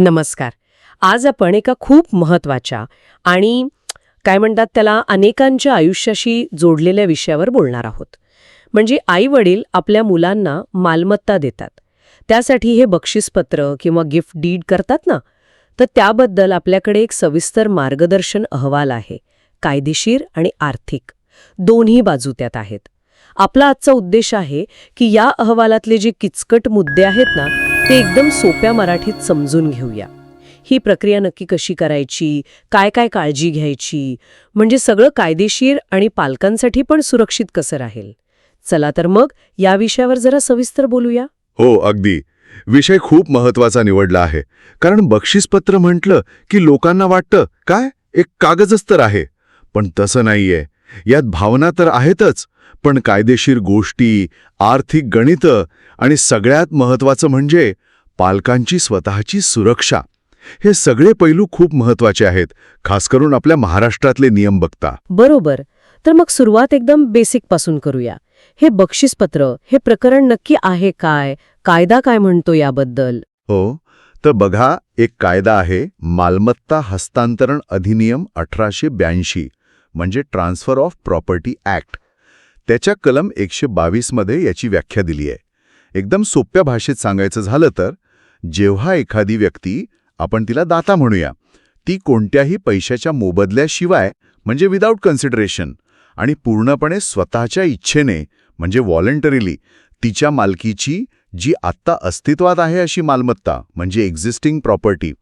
नमस्कार. आज आपण एका खूप महत्त्वाच्या आणि काय म्हणतात त्याला अनेकांच्या आयुष्याशी जोडलेल्या विषयावर बोलणार आहोत. म्हणजे आई वडील आपल्या मुलांना मालमत्ता देतात. त्यासाठी हे बक्षीसपत्र किंवा गिफ्ट डीड करतात ना? तर त्याबद्दल आपल्याकडे एक सविस्तर मार्गदर्शन अहवाल आहे. कायदेशीर आणि आर्थिक. दोन्ही बाजू त्यात आहेत. आपला आजचा उद्देश आहे की या अहवालातले जे किचकट मुद्दे आहेत ना ते एकदम सोप्या मराठीत समजून घेऊया. ही प्रक्रिया नक्की कशी करायची? काय काय काळजी घ्यायची? म्हणजे सगळं कायदेशीर आणि पालकांसाठी पण सुरक्षित कसं राहील? चला तर मग या विषयावर जरा सविस्तर बोलूया. हो अगदी. विषय खूप महत्त्वाचा निवडला आहे. कारण बक्षीसपत्र म्हटलं की लोकांना वाटतं काय? एक कागजच तर आहे. पण तसं नाहीये. यात भावना तर आहेतच. पण कायदेशीर गोष्टी आर्थिक गणितं आणि सगळ्यात महत्वाचं म्हणजे पालकांची स्वतःची सुरक्षा. हे सगळे पैलू खूप महत्त्वाचे आहेत खास करून आपल्या महाराष्ट्रातले नियम बघता. बरोबर. तर मग सुरुवात एकदम बेसिकपासून करूया. हे बक्षीसपत्र हे प्रकरण नक्की आहे काय? कायदा काय म्हणतो याबद्दल? हो. तर बघा एक कायदा आहे मालमत्ता हस्तांतरण अधिनियम अठराशे ब्याऐंशी म्हणजे ट्रान्सफर ऑफ प्रॉपर्टी ॲक्ट. त्याच्या कलम एकशे बावीसमध्ये याची व्याख्या दिली आहे. एकदम सोप्या भाषेत सांगायचं झालं तर जेव्हा एखादी व्यक्ती आपण तिला दाता म्हणूया ती कोणत्याही पैशाच्या मोबदल्याशिवाय म्हणजे विदाऊट कन्सिडरेशन आणि पूर्णपणे स्वतःच्या इच्छेने म्हणजे व्हॉलंटरीली तिच्या मालकीची जी आत्ता अस्तित्वात आहे अशी मालमत्ता म्हणजे एक्झिस्टिंग प्रॉपर्टी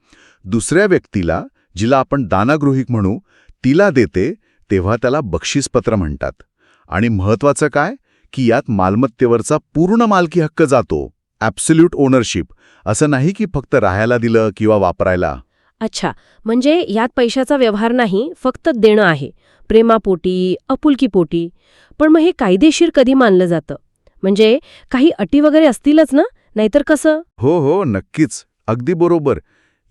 दुसऱ्या व्यक्तीला जिला आपण दानागृहिक म्हणू तिला देते तेव्हा त्याला बक्षीसपत्र म्हणतात. आणि महत्वाचं काय? की यात मालमत्तेवरचा पूर्ण मालकी हक्क जातो. ॲब्सल्यूट ओनरशिप असं नाही की फक्त राहायला दिलं किंवा वापरायला. अच्छा. म्हणजे यात पैशाचा व्यवहार नाही फक्त देणं आहे. प्रेमापोटी अपुलकीपोटी पण मग हे कायदेशीर कधी मानलं जातं? म्हणजे काही अटी वगैरे असतीलच ना? नाहीतर कसं? हो हो नक्कीच. अगदी बरोबर.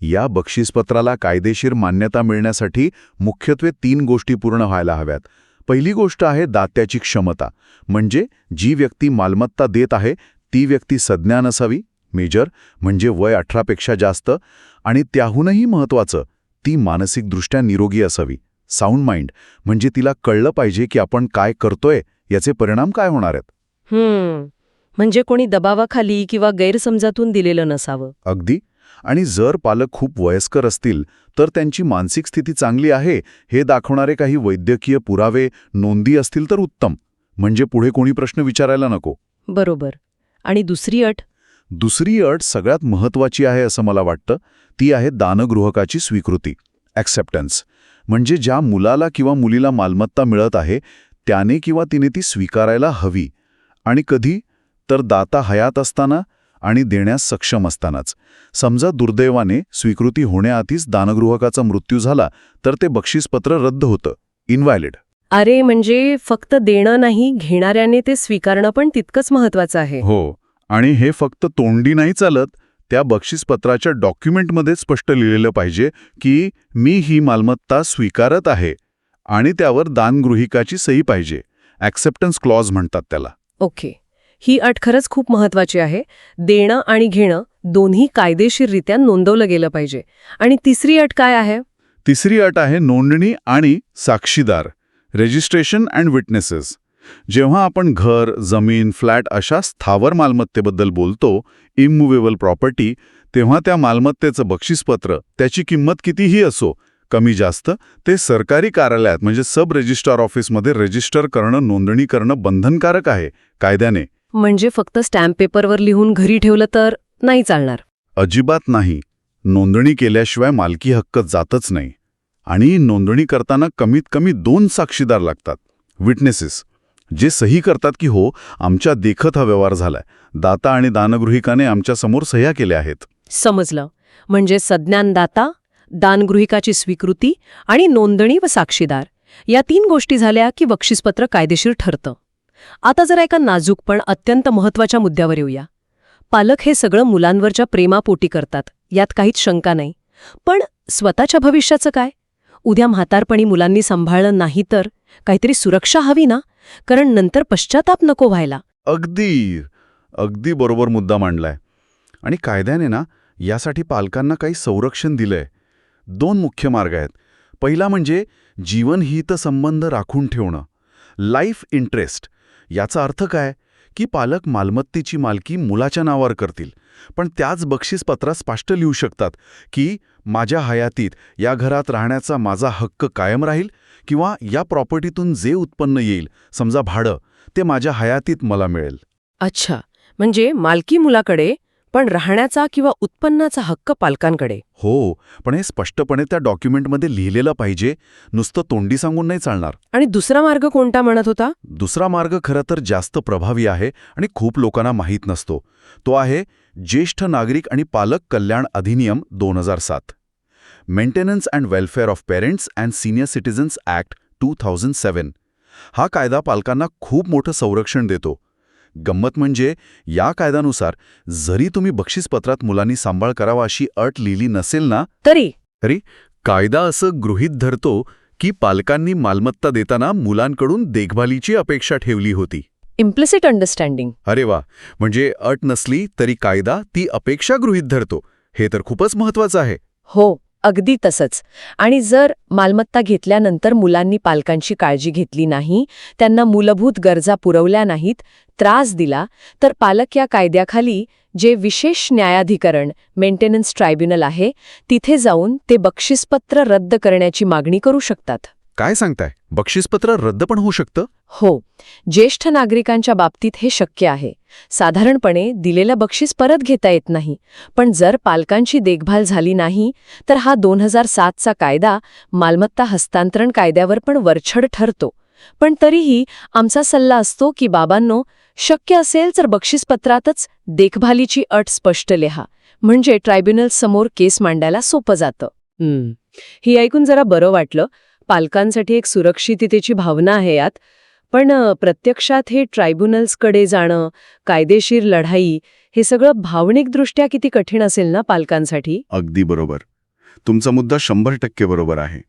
या बक्षीसपत्राला कायदेशीर मान्यता मिळण्यासाठी मुख्यत्वे तीन गोष्टी पूर्ण व्हायला हव्यात. पहिली गोष्ट आहे दात्याची क्षमता. म्हणजे जी व्यक्ती मालमत्ता देत आहे ती व्यक्ती सज्ञान असावी मेजर म्हणजे वय अठरापेक्षा जास्त आणि त्याहूनही महत्वाचं ती मानसिकदृष्ट्या निरोगी असावी. साऊंड माइंड म्हणजे तिला कळलं पाहिजे की आपण काय करतोय याचे परिणाम काय होणार आहेत. म्हणजे कोणी दबावाखाली किंवा गैरसमजातून दिलेलं नसावं. अगदी. आणि जर पालक खूप वयस्कर असतील तर त्यांची मानसिक स्थिती चांगली आहे हे दाखवणारे काही वैद्यकीय पुरावे नोंदी असतील तर उत्तम. म्हणजे पुढे कोणी प्रश्न विचारायला नको. बरोबर. आणि दुसरी अट? दुसरी अट सगळ्यात महत्वाची आहे असं मला वाटतं ती आहे दानगृहकाची स्वीकृती ॲक्सेप्टन्स म्हणजे ज्या मुलाला किंवा मुलीला मालमत्ता मिळत आहे त्याने किंवा तिने ती स्वीकारायला हवी. आणि कधी? तर दाता हयात असताना आणि देण्यास सक्षम असतानाच. समजा दुर्दैवाने स्वीकृती होण्याआधीच दानगृहकाचा मृत्यू झाला तर ते बक्षीसपत्र रद्द होतं. इनव्हॅलिड अरे म्हणजे फक्त देणं नाही घेणाऱ्याने ते स्वीकारणं पण तितकंच महत्वाचं आहे. हो आणि हे फक्त तोंडी नाही चालत त्या बक्षीसपत्राच्या डॉक्युमेंटमध्ये स्पष्ट लिहिलेलं पाहिजे की मी ही मालमत्ता स्वीकारत आहे आणि त्यावर दानगृहिकाची सही पाहिजे. ॲक्सेप्टन्स क्लॉज म्हणतात त्याला. ओके. ही अट खरंच खूप महत्वाची आहे. देणं आणि घेणं दोन्ही कायदेशीररित्या नोंदवलं गेलं पाहिजे. आणि तिसरी अट काय आहे? तिसरी अट आहे नोंदणी आणि साक्षीदार रेजिस्ट्रेशन अँड विटनेसेस जेव्हा आपण घर जमीन फ्लॅट अशा स्थावर मालमत्तेबद्दल बोलतो इममुवेबल प्रॉपर्टी तेव्हा त्या मालमत्तेचं बक्षीसपत्र त्याची किंमत कितीही असो कमी जास्त ते सरकारी कार्यालयात म्हणजे सब रजिस्ट्रार ऑफिसमध्ये रजिस्टर करणं नोंदणी करणं बंधनकारक आहे कायद्याने. म्हणजे फक्त स्टॅम्प पेपरवर लिहून घरी ठेवलं तर नाही चालणार. अजिबात नाही. नोंदणी केल्याशिवाय मालकी हक्क जातच नाही. आणि नोंदणी करताना कमीत कमी दोन साक्षीदार लागतात. विटनेसेस जे सही करतात की हो आमच्या देखत हा व्यवहार झालाय. दाता आणि दानगृहिकाने आमच्यासमोर सह्या केल्या आहेत. समजलं. म्हणजे सज्ञानदाता दानगृहिकाची स्वीकृती आणि नोंदणी व साक्षीदार या तीन गोष्टी झाल्या की बक्षीसपत्र कायदेशीर ठरतं. आता जरा एका नाजूक पण अत्यंत महत्त्वाच्या मुद्द्यावर येऊया. पालक हे सगळं मुलांवरच्या प्रेमापोटी करतात यात काहीच शंका नाही. पण स्वतःच्या भविष्याचं काय? उद्या म्हातारपणी मुलांनी सांभाळलं नाही तर काहीतरी सुरक्षा हवी ना? कारण नंतर पश्चाताप नको व्हायला. अगदी अगदी बरोबर मुद्दा मांडलाय. आणि कायद्याने ना यासाठी पालकांना काही संरक्षण दिलंय. दोन मुख्य मार्ग आहेत. पहिला म्हणजे जीवनहित संबंध राखून ठेवणं. लाईफ इंटरेस्ट याचा अर्थ काय? की पालक मालमत्तेची मालकी मुलाच्या नावावर करतील. पण त्याच बक्षीसपत्रात स्पष्ट लिहू शकतात की माझ्या हयातीत या घरात राहण्याचा माझा हक्क कायम राहील किंवा या प्रॉपर्टीतून जे उत्पन्न येईल समजा भाडं ते माझ्या हयातीत मला मिळेल. अच्छा. म्हणजे मालकी मुलाकडे पण राहण्याचा किंवा उत्पन्नाचा हक्क पालकांकडे. हो पण हे स्पष्टपणे त्या डॉक्युमेंटमध्ये लिहिलेलं पाहिजे. नुसतं तोंडी सांगून नाही चालणार. आणि दुसरा मार्ग कोणता म्हणत होता? दुसरा मार्ग खरं तर जास्त प्रभावी आहे आणि खूप लोकांना माहीत नसतो. तो आहे ज्येष्ठ नागरिक आणि पालक कल्याण अधिनियम दोन हजार सात. Maintenance and welfare of parents and senior citizens act two thousand seven हा कायदा पालकांना खूप मोठं संरक्षण देतो. गंमत म्हणजे या कायद्यानुसार जरी तुम्ही बक्षीसपत्रात मुलांनी सांभाळ करावा अशी अट लिहिली नसेल ना तरी. कायदा असं गृहीत धरतो की पालकांनी मालमत्ता देताना मुलांकडून देखभालीची अपेक्षा ठेवली होती. इम्प्लिसिट अंडरस्टँडिंग अरे वा! म्हणजे अट नसली तरी कायदा ती अपेक्षा गृहीत धरतो. हे तर खूपच महत्वाचं आहे. हो. अगदी तसंच. आणि जर मालमत्ता घेतल्यानंतर मुलांनी पालकांची काळजी घेतली नाही त्यांना मूलभूत गरजा पुरवल्या नाहीत त्रास दिला तर पालक या कायद्याखाली जे विशेष न्यायाधिकरण मेंटेनन्स ट्रायब्युनल आहे तिथे जाऊन ते बक्षीसपत्र रद्द करण्याची मागणी करू शकतात. काय सांगताय? बक्षीसपत्र रद्द पण होऊ शकतं? हो ज्येष्ठ नागरिकांच्या बाबतीत हे शक्य आहे. साधारणपणे दिलेलं बक्षीस परत घेता येत नाही पण जर पालकांची देखभाल झाली नाही तर हा दोन हजार सातचा कायदा मालमत्ता हस्तांतरण कायद्यावर पण वरछड ठरतो. पण तरीही आमचा सल्ला असतो की बाबांनो शक्य असेल तर बक्षीसपत्रातच देखभालीची अट स्पष्ट लिहा म्हणजे ट्रायब्युनल समोर केस मांडायला सोपं जातं. ही ऐकून जरा बरं वाटलं. पालकांसाठी एक सुरक्षिततेची भावना आहे यात. पण प्रत्यक्षात हे ट्रायब्युनल्सकडे जाणं कायदेशीर लढाई हे सगळं भावनिकदृष्ट्या किती कठीण असेल ना पालकांसाठी? अगदी बरोबर. तुमचा मुद्दा शंभर टक्के बरोबर आहे.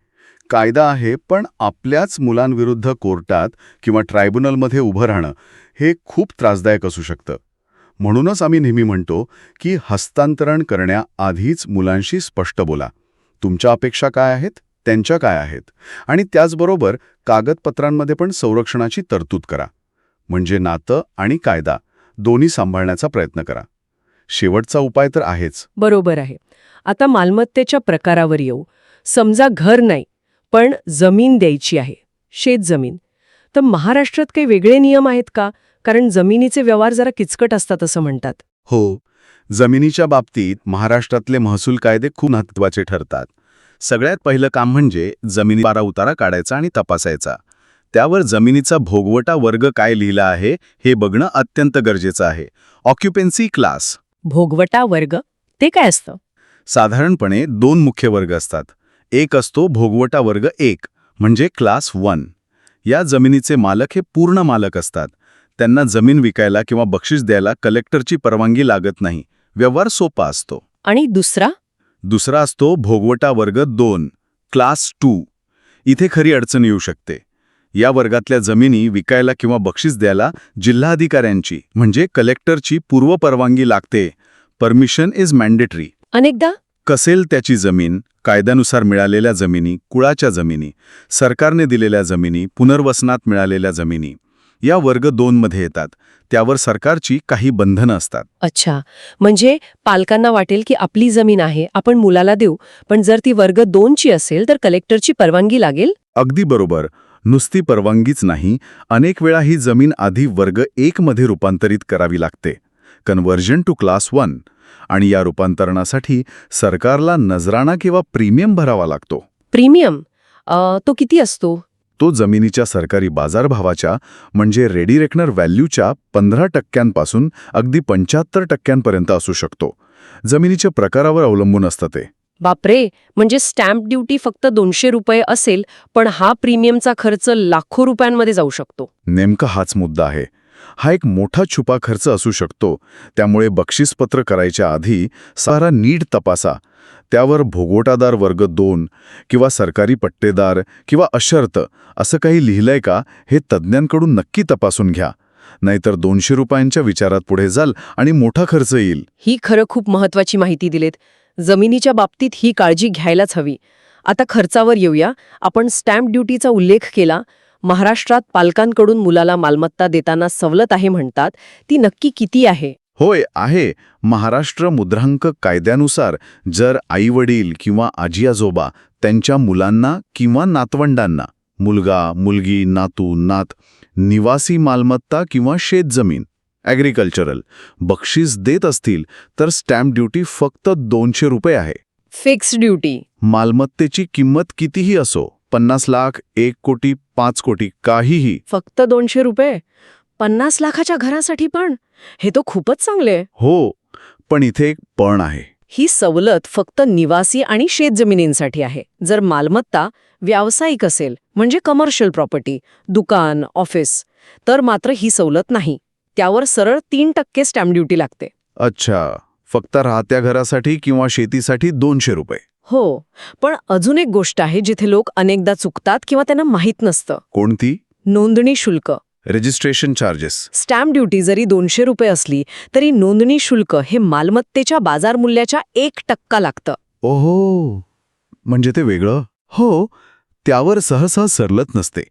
कायदा आहे पण आपल्याच मुलांविरुद्ध कोर्टात किंवा ट्रायब्युनलमध्ये उभं राहणं हे खूप त्रासदायक असू शकतं. म्हणूनच आम्ही नेहमी म्हणतो की हस्तांतरण करण्याआधीच मुलांशी स्पष्ट बोला. तुमच्या अपेक्षा काय आहेत? त्यांच्या काय आहेत? आणि त्याचबरोबर कागदपत्रांमध्ये पण संरक्षणाची तरतूद करा. म्हणजे नातं आणि कायदा दोन्ही सांभाळण्याचा प्रयत्न करा. शेवटचा उपाय तर आहेच. बरोबर आहे. आता मालमत्तेच्या प्रकारावर येऊ. समजा घर नाही पण जमीन द्यायची आहे शेतजमीन तर महाराष्ट्रात काही वेगळे नियम आहेत का? कारण जमिनीचे व्यवहार जरा किचकट असतात असं म्हणतात. हो. जमिनीच्या बाबतीत महाराष्ट्रातले महसूल कायदे खूप महत्त्वाचे ठरतात. सगळ्यात पहिलं काम म्हणजे जमिनी बारा उतारा काढायचा आणि तपासायचा. त्यावर जमिनीचा भोगवटा वर्ग काय लिहिला आहे हे बघणं अत्यंत गरजेचं आहे. ऑक्युपेन्सी क्लास भोगवटा वर्ग ते काय असतं? साधारणपणे दोन मुख्य वर्ग असतात. एक असतो भोगवटा वर्ग एक म्हणजे क्लास वन या जमिनीचे मालक हे पूर्ण मालक असतात. त्यांना जमीन विकायला किंवा बक्षीस द्यायला कलेक्टरची परवानगी लागत नाही. व्यवहार सोपा असतो. आणि दुसरा? दुसरा असतो भोगवटा वर्ग दोन क्लास टू. इथे खरी अडचण येऊ शकते. या वर्गातल्या जमिनी विकायला किंवा बक्षीस द्यायला जिल्हाधिकाऱ्यांची म्हणजे कलेक्टरची पूर्वपरवानगी लागते. Permission is mandatory. अनेकदा? कसेल त्याची जमीन कायद्यानुसार मिळालेल्या जमिनी कुळाच्या जमिनी सरकारने दिलेल्या जमिनी पुनर्वसनात मिळालेल्या जमिनी. या वर्ग दोनमध्ये येतात. त्यावर सरकारची काही बंधनं असतात. अच्छा. म्हणजे पालकांना वाटेल की आपली जमीन आहे आपण मुलाला देऊ पण जर ती वर्ग दोनची असेल तर कलेक्टरची परवानगी लागेल? अगदी बरोबर. नुसती परवानगीच नाही अनेक वेळा ही जमीन आधी वर्ग एक मध्ये रूपांतरित करावी लागते. कन्व्हर्जन टू क्लास वन आणि या रूपांतरणासाठी सरकारला नजराणा किंवा प्रीमियम भरावा लागतो. प्रीमियम? अ, तो किती असतो? तो जमिनीच्या सरकारी बाजारभावाच्या म्हणजे रेडी रेकनर व्हॅल्यूच्या पंधरा टक्क्यांपासून अगदी पंच्याहत्तर टक्क्यांपर्यंत असू शकतो. जमिनीच्या प्रकारावर अवलंबून असतं ते. बापरे! म्हणजे स्टॅम्प ड्युटी फक्त दोनशे रुपये असेल पण हा प्रीमियमचा खर्च लाखो रुपयांमध्ये जाऊ शकतो. नेमका हाच मुद्दा आहे. हा एक मोठा छुपा खर्च असू शकतो. त्यामुळे बक्षीसपत्र करायच्या आधी सारा नीट तपासा. त्यावर भोगोटादार वर्ग दोन किंवा सरकारी पट्टेदार किंवा अशर्त असं काही लिहिलंय का हे तज्ज्ञांकडून नक्की तपासून घ्या. नाहीतर दोनशे रुपयांच्या विचारात पुढे जाल आणि मोठा खर्च येईल. ही खरं खूप महत्वाची माहिती दिलेत. जमिनीच्या बाबतीत ही काळजी घ्यायलाच हवी. आता खर्चावर येऊया. आपण स्टॅम्प ड्युटीचा उल्लेख केला. महाराष्ट्रात पालकांकडून मुलाला मालमत्ता देताना सवलत आहे म्हणतात ती नक्की किती आहे? होय आहे. महाराष्ट्र मुद्रांक कायद्यानुसार जर आईवडील किंवा आजी आजोबा त्यांच्या मुलांना किंवा नातवंडांना मुलगा मुलगी नातू नात निवासी मालमत्ता किंवा शेतजमीन ॲग्रिकल्चरल बक्षीस देत असतील तर स्टॅम्प ड्युटी फक्त दोनशे रुपये आहे. Fix duty. मालमत्तेची किंमत कितीही असो पन्नास लाख एक कोटी पाच कोटी काहीही. फक्त दोनशे रुपये? पन्नास लाखाच्या घरासाठी पण? हे तो खूपच चांगले. हो पण इथे एक पण आहे. ही सवलत फक्त निवासी आणि शेतजमिनींसाठी आहे. जर मालमत्ता व्यावसायिक असेल म्हणजे कमर्शियल प्रॉपर्टी दुकान ऑफिस तर मात्र ही सवलत नाही. त्यावर सरळ तीन टक्के स्टॅम्प ड्युटी लागते. अच्छा फक्त राहत्या घरासाठी किंवा शेतीसाठी दोनशे रुपये. हो पण अजून एक गोष्ट आहे जिथे लोक अनेकदा चुकतात किंवा त्यांना माहीत नसतं. कोणती? नोंदणी शुल्क. रजिस्ट्रेशन चार्जेस स्टॅम्प ड्युटी जरी दोनशे रुपये असली तरी नोंदणी शुल्क हे मालमत्तेच्या बाजार मूल्याच्या एक टक्का लागतं. ओहो म्हणजे ते वेगळं? हो त्यावर सहसा सरलत नसते.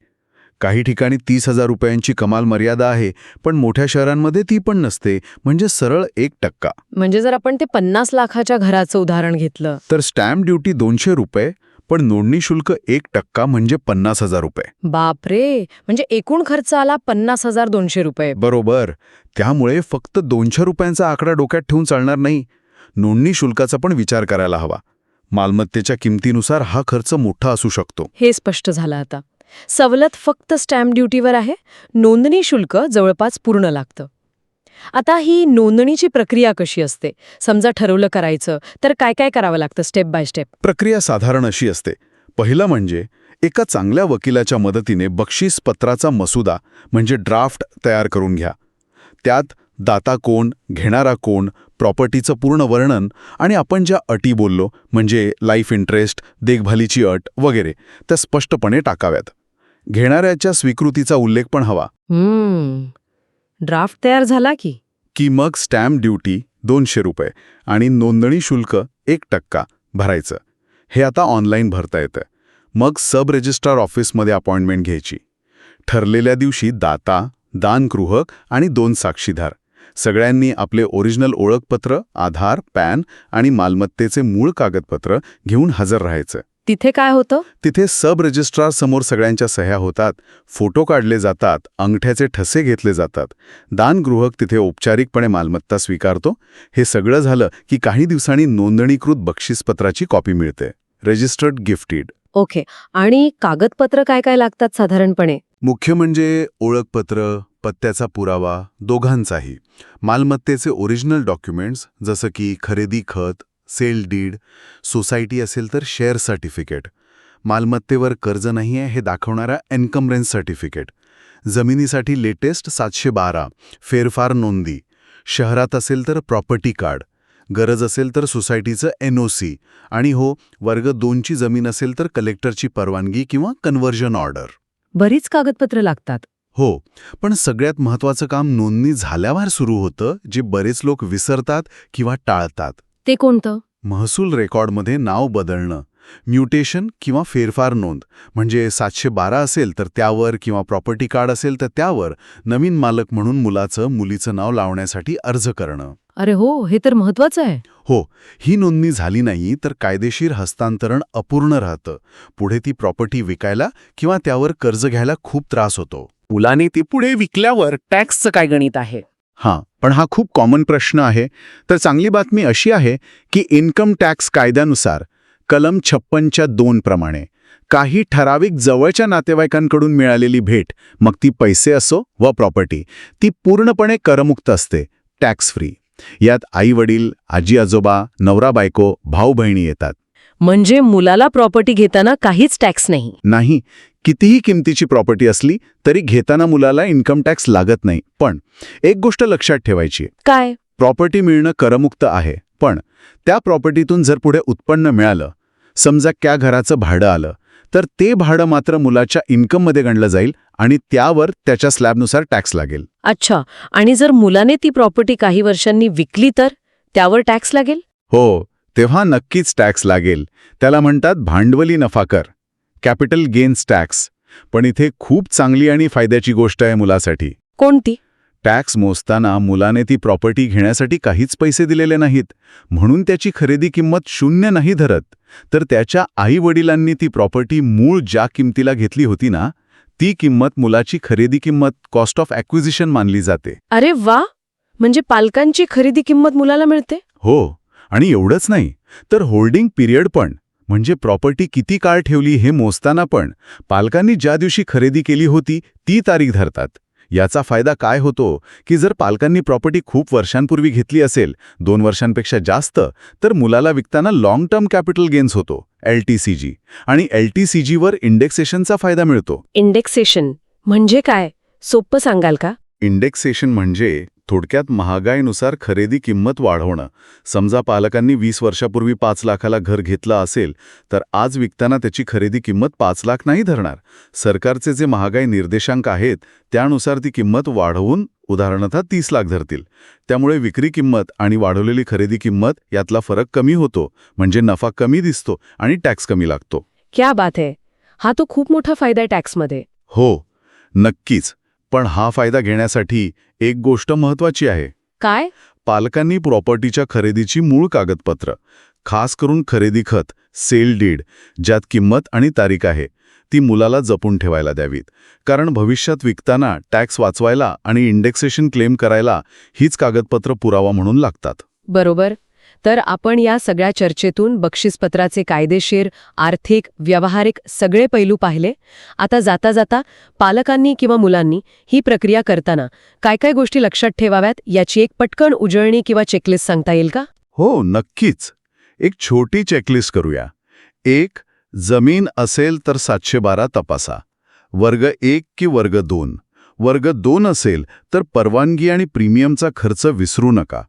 काही ठिकाणी तीस हजार रुपयांची कमाल मर्यादा आहे पण मोठ्या शहरांमध्ये ती पण नसते म्हणजे सरळ एक टक्का. म्हणजे जर आपण ते पन्नास लाखाच्या घराचं उदाहरण घेतलं. तर स्टॅम्प ड्युटी दोनशे रुपये पण नोंदणी शुल्क एक टक्का म्हणजे पन्नास हजार रुपये. बापरे! म्हणजे एकूण खर्च आला पन्नास हजार दोनशे रुपये. बरोबर. त्यामुळे फक्त दोनशे रुपयांचा आकडा डोक्यात ठेवून चालणार नाही. नोंदणी शुल्काचा पण विचार करायला हवा. मालमत्तेच्या किमतीनुसार हा खर्च मोठा असू शकतो. हे स्पष्ट झालं आता. सवलत फक्त स्टॅम्प ड्युटीवर आहे नोंदणी शुल्क जवळपास पूर्ण लागतं. आता ही नोंदणीची प्रक्रिया कशी असते? समजा ठरवलं करायचं तर काय काय करावं लागतं स्टेप बाय स्टेप प्रक्रिया साधारण अशी असते. पहिलं म्हणजे एका चांगल्या वकिलाच्या मदतीने बक्षीस पत्राचा मसुदा म्हणजे ड्राफ्ट तयार करून घ्या. त्यात दाता कोण घेणारा कोण प्रॉपर्टीचं पूर्ण वर्णन आणि आपण ज्या अटी बोललो म्हणजे लाईफ इंटरेस्ट देखभालीची अट वगैरे त्या स्पष्टपणे टाकाव्यात. घेणाऱ्याच्या स्वीकृतीचा उल्लेख पण हवा. हम्म. ड्राफ्ट तयार झाला की? की मग स्टॅम्प ड्युटी दोनशे रुपये आणि नोंदणी शुल्क एक टक्का भरायचं. हे आता ऑनलाईन भरता येतं. मग सब रजिस्ट्रार ऑफिसमध्ये अपॉइंटमेंट घ्यायची. ठरलेल्या दिवशी दाता दानगृहक आणि दोन साक्षीदार. सगळ्यांनी आपले ओरिजिनल ओळखपत्र आधार पॅन आणि मालमत्तेचे मूळ कागदपत्र घेऊन हजर राहायचं. तिथे काय होतं? तिथे सब रजिस्ट्रार समोर सगळ्यांच्या सह्या होतात फोटो काढले जातात अंगठ्याचे ठसे घेतले जातात. दानगृहक तिथे औपचारिकपणे मालमत्ता स्वीकारतो. हे सगळं झालं की काही दिवसांनी नोंदणीकृत बक्षीसपत्राची कॉपी मिळते. Registered gifted. ओके. आणि कागदपत्र काय काय लागतात साधारणपणे? मुख्य म्हणजे ओळखपत्र पत्त्याचा पुरावा दोघांचाही. मालमत्तेचे ओरिजिनल डॉक्युमेंट्स जसं की खरेदी खत सेल डीड सोसायटी असेल तर शेअर सर्टिफिकेट मालमत्तेवर कर्ज नाही आहे हे दाखवणारा एन्कमरेन्स सर्टिफिकेट जमिनीसाठी लेटेस्ट सातशे बारा फेरफार नोंदी शहरात असेल तर प्रॉपर्टी कार्ड गरज असेल तर सोसायटीचं एन ओ सी आणि हो वर्ग दोनची जमीन असेल तर कलेक्टरची परवानगी किंवा कन्व्हर्जन ऑर्डर. बरीच कागदपत्र लागतात. हो पण सगळ्यात महत्त्वाचं काम नोंदणी झाल्यावर सुरू होतं जे बरेच लोक विसरतात किंवा टाळतात. ते कोणतं? महसूल रेकॉर्डमध्ये नाव बदलणं म्युटेशन किंवा फेरफार नोंद म्हणजे सातशे बारा असेल तर त्यावर किंवा प्रॉपर्टी कार्ड असेल तर त्यावर नवीन मालक म्हणून मुलाचं मुलीचं नाव लावण्यासाठी अर्ज करणं. अरे हो हे तर महत्वाचं आहे. हो ही नोंदणी झाली नाही तर कायदेशीर हस्तांतरण अपूर्ण राहतं. पुढे ती प्रॉपर्टी विकायला किंवा त्यावर कर्ज घ्यायला खूप त्रास होतो. मुलाने ती पुढे विकल्यावर टॅक्सचं काय गणित आहे? हां पण हा खूप कॉमन प्रश्न आहे. तर चांगली बातमी अशी आहे की इन्कम टॅक्स कायद्यानुसार कलम छप्पनच्या दोन प्रमाणे काही ठराविक जवळच्या नातेवाईकांकडून मिळालेली भेट मग ती पैसे असो व प्रॉपर्टी ती पूर्णपणे करमुक्त असते टॅक्स फ्री यात आई वडील आजी आजोबा नवरा बायको भाऊ बहिणी येतात. म्हणजे मुलाला प्रॉपर्टी घेताना काहीच टॅक्स नाही. नाही कितीही किमतीची प्रॉपर्टी असली तरी घेताना मुलाला इन्कम टॅक्स लागत नाही. पण एक गोष्ट लक्षात ठेवायची काय? प्रॉपर्टी मिळणं करमुक्त आहे. पण त्या प्रॉपर्टीतून जर पुढे उत्पन्न मिळालं समजा त्या घराचं भाडं आलं तर ते भाडं मात्र मुलाच्या इन्कममध्ये गणलं जाईल आणि त्यावर त्याच्या स्लॅबनुसार टॅक्स लागेल. अच्छा आणि जर मुलाने ती प्रॉपर्टी काही वर्षांनी विकली तर त्यावर टॅक्स लागेल? हो तेव्हा नक्कीच टॅक्स लागेल. त्याला म्हणतात भांडवली नफा कर. Capital gains tax. पण इथे खूप चांगली आणि फायद्याची गोष्ट आहे मुलासाठी. कोणती? टॅक्स मोजताना मुलाने ती प्रॉपर्टी घेण्यासाठी काहीच पैसे दिलेले नाहीत. म्हणून त्याची खरेदी किंमत शून्य नाही धरत. तर त्याच्या आई वडिलांनी ती प्रॉपर्टी मूळ ज्या किमतीला घेतली होती ना ती किंमत मुलाची खरेदी किंमत कॉस्ट ऑफ ॲक्विजिशन मानली जाते. अरे वा! म्हणजे पालकांची खरेदी किंमत मुलाला मिळते? हो. आणि एवढंच नाही तर होल्डिंग पिरियड पण म्हणजे प्रॉपर्टी किती काळ ठेवली हे मोजताना पण पालकांनी ज्या दिवशी खरेदी केली होती ती तारीख धरतात. याचा फायदा काय होतो की जर पालकांनी प्रॉपर्टी खूप वर्षांपूर्वी घेतली असेल दोन वर्षांपेक्षा जास्त तर मुलाला विकताना लाँग टर्म कॅपिटल गेन्स होतो एल टी सी जी आणि एल टी सी जीवर इंडेक्सेशनचा फायदा मिळतो. इंडेक्सेशन म्हणजे काय? सोपं सांगाल का? इंडेक्सेशन म्हणजे थोडक्यात महागाईनुसार खरेदी किंमत वाढवणं. समजा पालकांनी वीस वर्षापूर्वी पाच लाखाला घर घेतलं असेल तर आज विकताना त्याची खरेदी किंमत पाच लाख नाही धरणार. सरकारचे जे महागाई निर्देशांक आहेत त्यानुसार ती किंमत वाढवून उदाहरणतः तीस लाख धरतील. त्यामुळे विक्री किंमत आणि वाढवलेली खरेदी किंमत यातला फरक कमी होतो म्हणजे नफा कमी दिसतो आणि टॅक्स कमी लागतो. क्या बात आहे हा तो खूप मोठा फायदा आहे टॅक्समध्ये. हो नक्कीच. पण हा फायदा घेण्यासाठी एक गोष्ट महत्वाची आहे. काय? पालकांनी प्रॉपर्टीच्या खरेदीची मूळ कागदपत्र खास करून खरेदी खत सेल डीड ज्यात किंमत आणि तारीख आहे ती मुलाला जपून ठेवायला द्यावीत. कारण भविष्यात विकताना टॅक्स वाचवायला आणि इंडेक्सेशन क्लेम करायला हीच कागदपत्र पुरावा म्हणून लागतात. बरोबर. तर आपण या सगळ्या चर्चेतून बक्षीसपत्राचे कायदेशीर आर्थिक व्यावहारिक सगळे पैलू पाहिले. आता जाता जाता पालकांनी किंवा मुलांनी ही प्रक्रिया करताना काय काय गोष्टी लक्षात ठेवाव्यात याची एक पटकन उजळणी किंवा चेकलिस्ट सांगता येईल का? हो नक्कीच. एक छोटी चेकलिस्ट करूया. एक जमीन असेल तर सातशे बारा तपासा. वर्ग एक की वर्ग दोन. वर्ग दोन असेल तर परवानगी आणि प्रीमियमचा खर्च विसरू नका.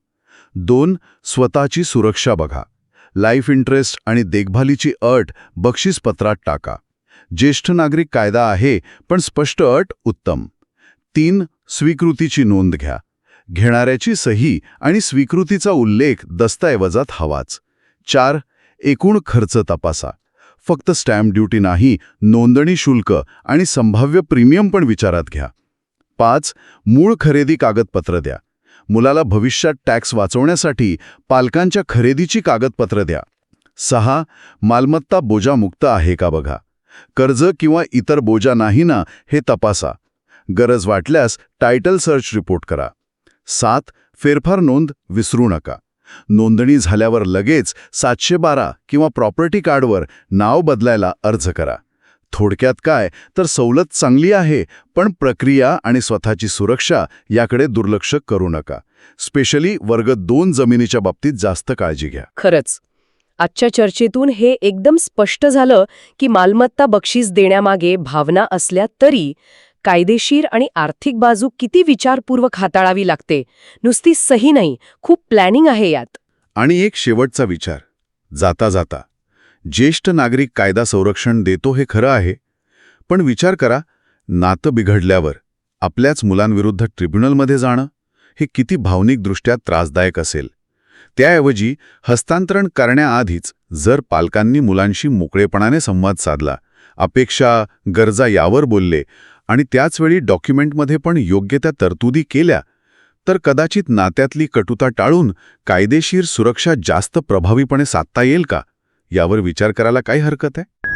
दोन स्वतःची सुरक्षा बघा. लाईफ इंटरेस्ट आणि देखभालीची अट बक्षीसपत्रात टाका. ज्येष्ठ नागरिक कायदा आहे पण स्पष्ट अट उत्तम. तीन स्वीकृतीची नोंद घ्या. घेणाऱ्याची सही आणि स्वीकृतीचा उल्लेख दस्तऐवजात हवाच. चार एकूण खर्च तपासा. फक्त स्टॅम्प ड्युटी नाही नोंदणी शुल्क आणि संभाव्य प्रीमियम पण विचारात घ्या. पाच मूळ खरेदी कागदपत्र द्या. मुलाला भविष्यात टॅक्स वाचवण्यासाठी पालकांच्या खरेदीची कागदपत्र द्या. सहा मालमत्ता बोजामुक्त आहे का बघा? कर्ज किंवा इतर बोजा नाही ना हे तपासा. गरज वाटल्यास टायटल सर्च रिपोर्ट करा. सात फेरफार नोंद विसरू नका. नोंदणी झाल्यावर लगेच सातशे बारा किंवा प्रॉपर्टी कार्डवर नाव बदलायला अर्ज करा. थोडक्यात काय? तर सवलत चांगली आहे पण प्रक्रिया आणि स्वतःची सुरक्षा याकडे दुर्लक्ष करू नका. स्पेशली वर्ग दोन जमिनीच्या बाबतीत जास्त काळजी घ्या. खरंच. आजच्या चर्चेतून हे एकदम स्पष्ट झालं की मालमत्ता बक्षीस देण्यामागे भावना असल्या तरी कायदेशीर आणि आर्थिक बाजू किती विचारपूर्वक हाताळावी लागते नुसती सही नाही खूप प्लॅनिंग आहे यात. आणि एक शेवटचा विचार. जाता जाता. ज्येष्ठ नागरिक कायदा संरक्षण देतो हे खरं आहे पण विचार करा नातं बिघडल्यावर आपल्याच मुलांविरुद्ध ट्रिब्युनलमध्ये जाणं हे किती भावनिकदृष्ट्या त्रासदायक असेल. त्याऐवजी हस्तांतरण करण्याआधीच जर पालकांनी मुलांशी मोकळेपणाने संवाद साधला अपेक्षा गरजा यावर बोलले आणि त्याचवेळी डॉक्युमेंटमध्ये पण योग्य त्या तरतुदी केल्या तर कदाचित नात्यातली कटुता टाळून कायदेशीर सुरक्षा जास्त प्रभावीपणे साधता येईल का? यावर विचार करायला काही हरकत आहे?